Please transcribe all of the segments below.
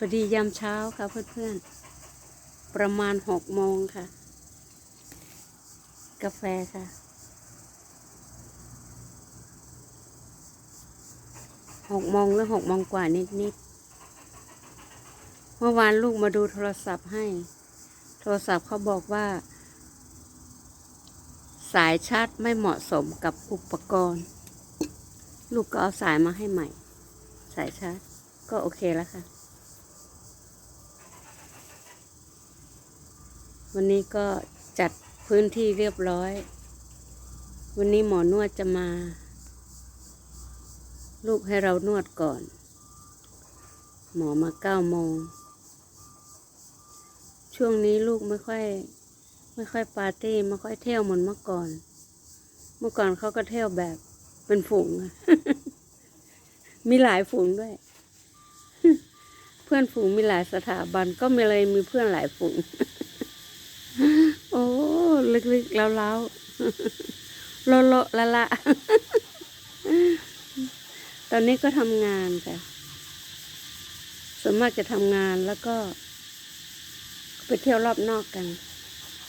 พอดียามเช้าค่ะเพื่อนๆ ประมาณหกโมงค่ะ กาแฟค่ะ หกโมงหรือหกโมงกว่านิดๆ เมื่อวานลูกมาดูโทรศัพท์ให้ โทรศัพท์เขาบอกว่า สายชาร์จไม่เหมาะสมกับอุปกรณ์ ลูกก็เอาสายมาให้ใหม่ สายชาร์จก็โอเคแล้วค่ะ วันนี้ก็จัดพื้นที่เรียบร้อย วันนี้หมอนวดจะมา ลูกให้เรานวดก่อน หมอมาเก้าโมง ช่วงนี้ลูกไม่ค่อย ไม่ค่อยปาร์ตี้ไม่ค่อยเที่ยวเหมือนเมื่อก่อน เมื่อก่อนเขาก็เที่ยวแบบเป็นฝูง มีหลายฝูงด้วย เพื่อนฝูงมีหลายสถาบันก็มีเลยมีเพื่อนหลายฝูง ลึกๆแล้วแล้วๆโลโลละละ ตอนนี้ก็ทำงานค่ะส่วนมากจะทำงานแล้วก็ ไปเที่ยวรอบนอกกัน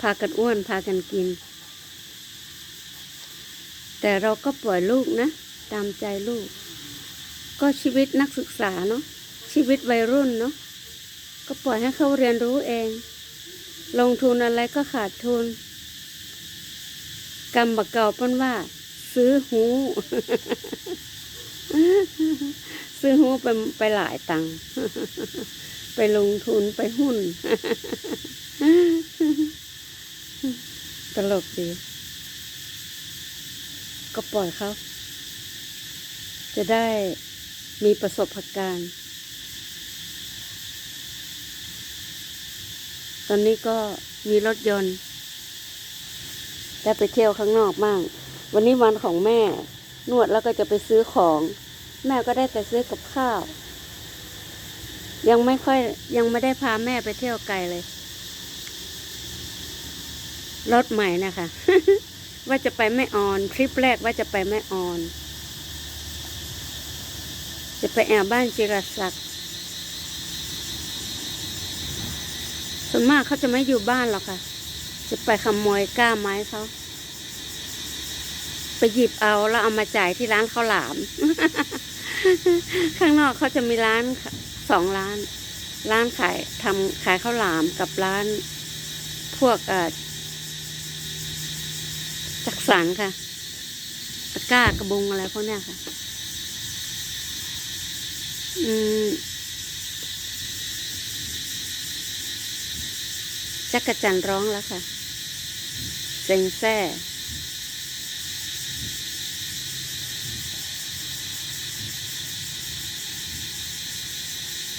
พากันอ้วนพากันกิน แต่เราก็ปล่อยลูกนะ ตามใจลูก ก็ชีวิตนักศึกษาเนาะชีวิตวัยรุ่นเนาะก็ปล่อยให้เขาเรียนรู้เอง ลงทุนอะไรก็ขาดทุน กรรมบักเก่าเป็นว่า ซื้อหูซื้อหูไปไปหลายตังค์ไปลงทุนไปหุ้น ตลกดี ก็ปล่อยเขา จะได้มีประสบการณ์ ตอนนี้ก็มีรถยนต์ ได้ไปเที่ยวข้างนอกบ้าง วันนี้วันของแม่ นวดแล้วก็จะไปซื้อของ แม่ก็ได้แต่ซื้อกับข้าว ยังไม่ค่อยยังไม่ได้พาแม่ไปเที่ยวไกลเลย รถใหม่นะคะ ว่าจะไปแม่ออนทริปแรกว่าจะไปแม่ออน จะไปแอบบ้านจิรศักดิ์ส่วนมากเขาจะไม่อยู่บ้านหรอกค่ะ จะไปขโมยก้าไม้เขา ไปหยิบเอาแล้วเอามาจ่ายที่ร้านข้าวหลาม ข้างนอกเขาจะมีร้านสองร้าน ร้านขายทำขายข้าวหลามกับร้านพวกอจักสันค่ะตะก้ากระบุงอะไรพวกเนี้ยค่ะ อืมจักรจันร้องแล้วค่ะ เซ็งแซ่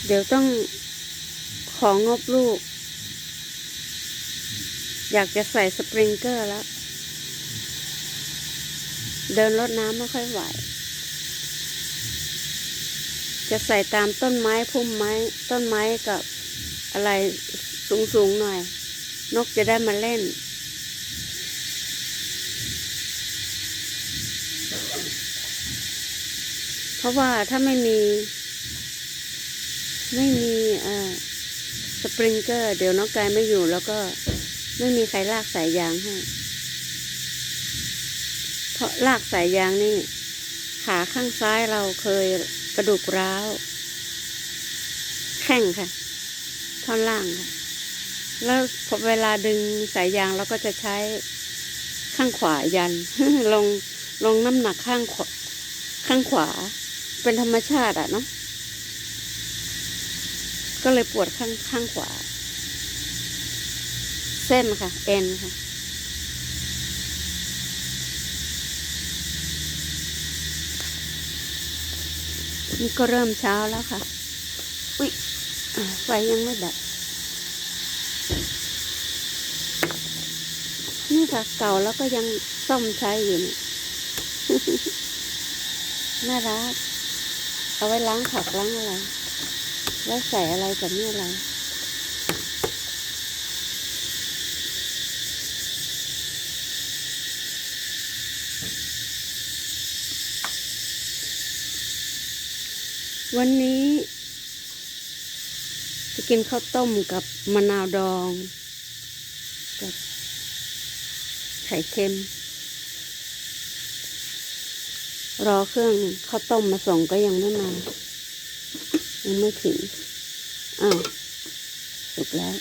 เดี๋ยวต้องของงบลูก อยากจะใส่สปริงเกอร์แล้ว เดินรดน้ำไม่ค่อยไหว จะใส่ตามต้นไม้พุ่มไม้ ต้นไม้กับอะไรสูงๆหน่อย นกจะได้มาเล่น เพ ราะว่าถ้าไม่มี ไม่มีเอ่อสปริงเกอร์ เดี๋ยวน้องกายไม่อยู่ แล้วก็ไม่มีใครลากสายยางให้ เพราะลากสายยางนี่ ขาข้างซ้ายเราเคยกระดูกร้าว แข้งค่ะ ท่อนล่างค่ะ แล้วพอเวลาดึงสายยางเราก็จะใช้ข้างขวายัน ลงลงน้ำหนักข้างขวาข้างขวา เป็นธรรมชาติอะเนาะก็เลยปวดข้างข้างขวา เส้นค่ะ เอ็นค่ะ นี่ก็เริ่มเช้าแล้วค่ะ อุ๊ยไฟยังไม่ดับ นี่ค่ะ เก่าแล้วก็ยังซ่อมใช้อยู่นี่น่ารัก เอาไว้ล้างผักล้างอะไร แล้วใส่อะไรกับนี่อะไรวันนี้ จะกินข้าวต้มกับมะนาวดอง กับไข่เค็ม รอเครื่องข้าวต้มมาส่งก็ยังไม่มา ยังไม่ถึง อ้าวสุกแล้ว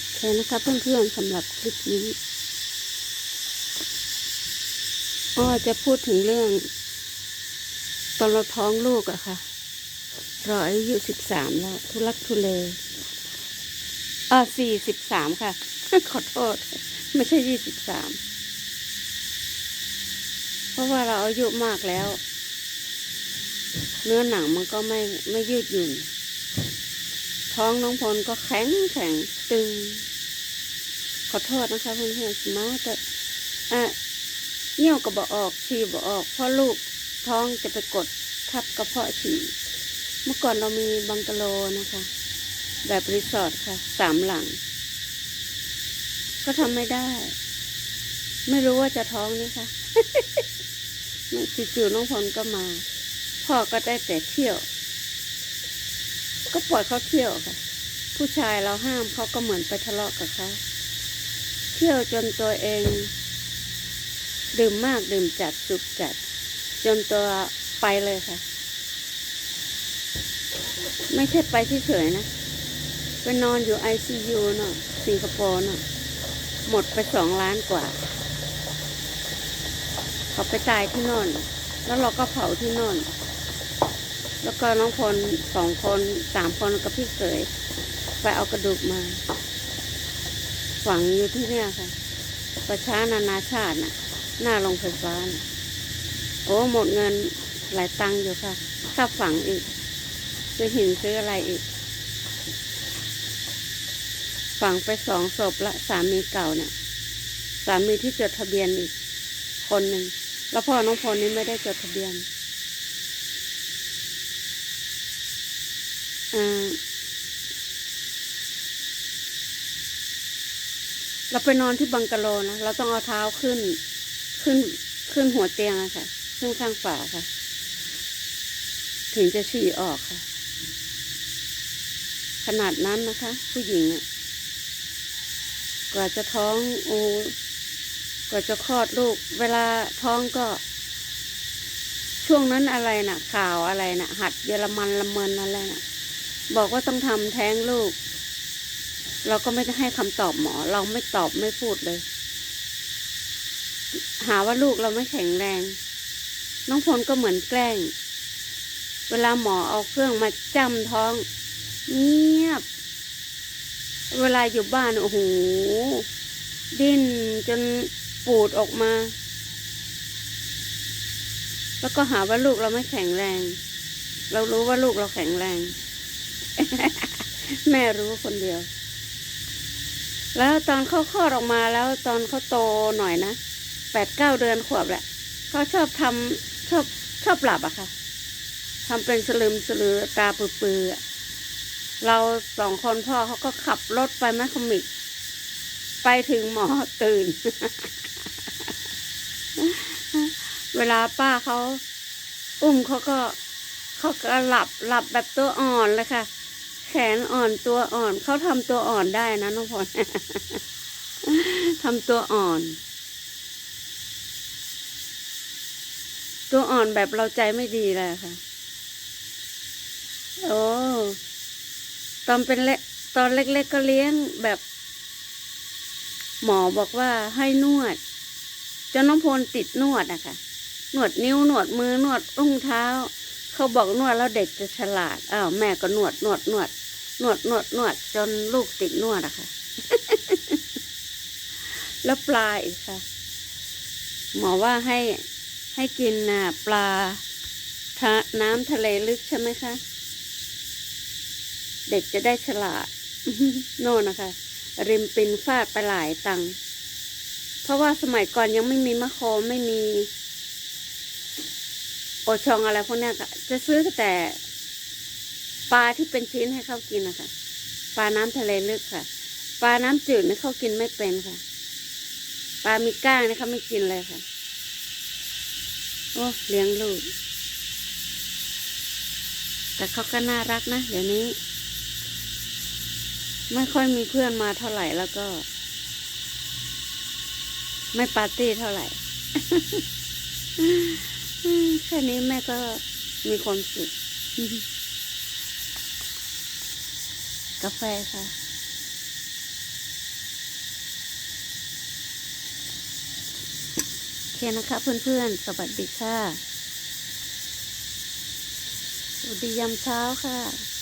โอเคนะคะเพื่อนๆสำหรับคลิปนี้อ้อจะพูดถึงเรื่อง ตอนเราท้องลูกอะค่ะเราอายุสิบสามแล้ว ทุลักทุเลอ่าสี่สิบสามค่ะ ขอโทษ ไม่ใช่ยี่สิบสาม ราะว่าเราอายุมากแล้ว เนื้อหนังมันก็ไม่ไม่ยืดหยุ่น ท้องน้องพลก็แข็งแข็งตึง ขอโทษนะคะเพื่อนๆมาแต่อะเยี่ยวก็บอออกฉี่บอออก เพราะลูกท้องจะไปกดทับกระเพาะฉี่เมื่อก่อนเรามีบังกะโลนะคะ แบบรีสอร์ทค่ะสามหลัง ก็ทำไม่ได้ ไม่รู้ว่าจะท้องนี่ค่ะ จู่ๆน้องพลก็มา พ่อก็ได้แต่เที่ยว ก็ปล่อยเขาเที่ยวค่ะ ผู้ชายเราห้ามเขาก็เหมือนไปทะเลาะกับเขาเที่ยวจนตัวเอง ดื่มมากดื่มจัดสุกจัด จนตัวไปเลยค่ะ ไม่ใช่ไปเฉยๆนะไปนอนอยู่ไอซียูเนาะสิงคโปร์เนาะหมดไปสองล้านกว่า เขาไปตายที่นอน แล้วเราก็เผาที่นอน แล้วก็น้องพลสองคนสามคนกับพี่เขยไปเอากระดูกมา ฝังอยู่ที่เนี่ยค่ะ ประชานานาชาติน่ะ หน้าโรงไฟฟ้าน่ะโอ้หมดเงินหลายตังค์อยู่ค่ะ ค่าฝังอีกซื้อหินซื้ออะไรอีก ฝังไปสองศพละสามีเก่าเนี่ย สามีที่จดทะเบียนอีก คนหนึ่ง แล้วพ่อน้องพลนี่ไม่ได้จดทะเบียนเราไปนอนที่บังกะโลนะ เราต้องเอาเท้าขึ้น ขึ้น ขึ้นหัวเตียงอะค่ะ ขึ้นข้างฝาค่ะ ถึงจะฉี่ออกค่ะ ขนาดนั้นนะคะ ผู้หญิงอะกว่าจะท้องโอ้ กว่าจะคลอดลูก เวลาท้องก็ ช่วงนั้นอะไรนะ่ะ ข่าวอะไรนะ่ะ หัดเยอรมันละเมินอะไรนะ่ะ บอกว่าต้องทำแท้งลูก เราก็ไม่ได้ให้คำตอบหมอ เราไม่ตอบไม่พูดเลย หาว่าลูกเราไม่แข็งแรง น้องพลก็เหมือนแกล้ง เวลาหมอเอาเครื่องมาจ้ำท้อง เงียบ เวลาอยู่บ้านโอ้โหดิ้นจน ปูดออกมา แล้วก็หาว่าลูกเราไม่แข็งแรง เรารู้ว่าลูกเราแข็งแรง แม่รู้คนเดียว แล้วตอนเขาคลอดออกมาแล้วตอนเขาโตหน่อยนะแปดเก้าเดือนขวบแหละเขาชอบทำชอบชอบหลับอะค่ะทำเป็นสลืมสลือตาปือๆอเราสองคนพ่อเขาก็ขับรถไปแมคคอมิกไปถึงหมอตื่น เวลาป้าเขาอุ้มเขาก็เขาก็หลับหลับแบบตัวอ่อนเลยค่ะ แขนอ่อนตัวอ่อนเขาทำตัวอ่อนได้นะน้องพลทำตัวอ่อน ตัวอ่อนแบบเราใจไม่ดีเลยค่ะ โอ้ตอนเป็นเล็กตอนเล็กๆก็เลี้ยงแบบ หมอบอกว่าให้นวด จนน้องพลติดนวดอะคะ นวดนิ้วนวดมือนวดอุ้งเท้า เขาบอกนวดแล้วเด็กจะฉลาดอ้าวแม่ก็นวดนวดนวดนวดนวดนวดจนลูกติดนวดอะค่ะ แล้วปลาอีกค่ะ หมอว่าให้ให้กินน่ะปลาทะน้ำทะเลลึกใช่ไหมคะ เด็กจะได้ฉลาด โน่นนะคะ ริมปินฟาดไปหลายตัง เพราะว่าสมัยก่อนยังไม่มีมะโคไม่มี โอชองอะไรพวกนี้ค่ะจะซื้อแต่ปลาที่เป็นชิ้นให้เขากินนะคะปลาน้ำทะเลลึกค่ะ ปลาน้ำจืดนี่เขากินไม่เป็นค่ะ ปลามีก้างนี่เขาไม่กินเลยค่ะ โอ้เลี้ยงลูก แต่เขาก็น่ารักนะเดี๋ยวนี้ ไม่ค่อยมีเพื่อนมาเท่าไหร่แล้วก็ ไม่ปาร์ตี้เท่าไหร่ แค่นี้แม่ก็มีความสุข กาแฟค่ะ โอเคนะคะเพื่อนๆ สวัสดีค่ะ สวัสดียามเช้าค่ะ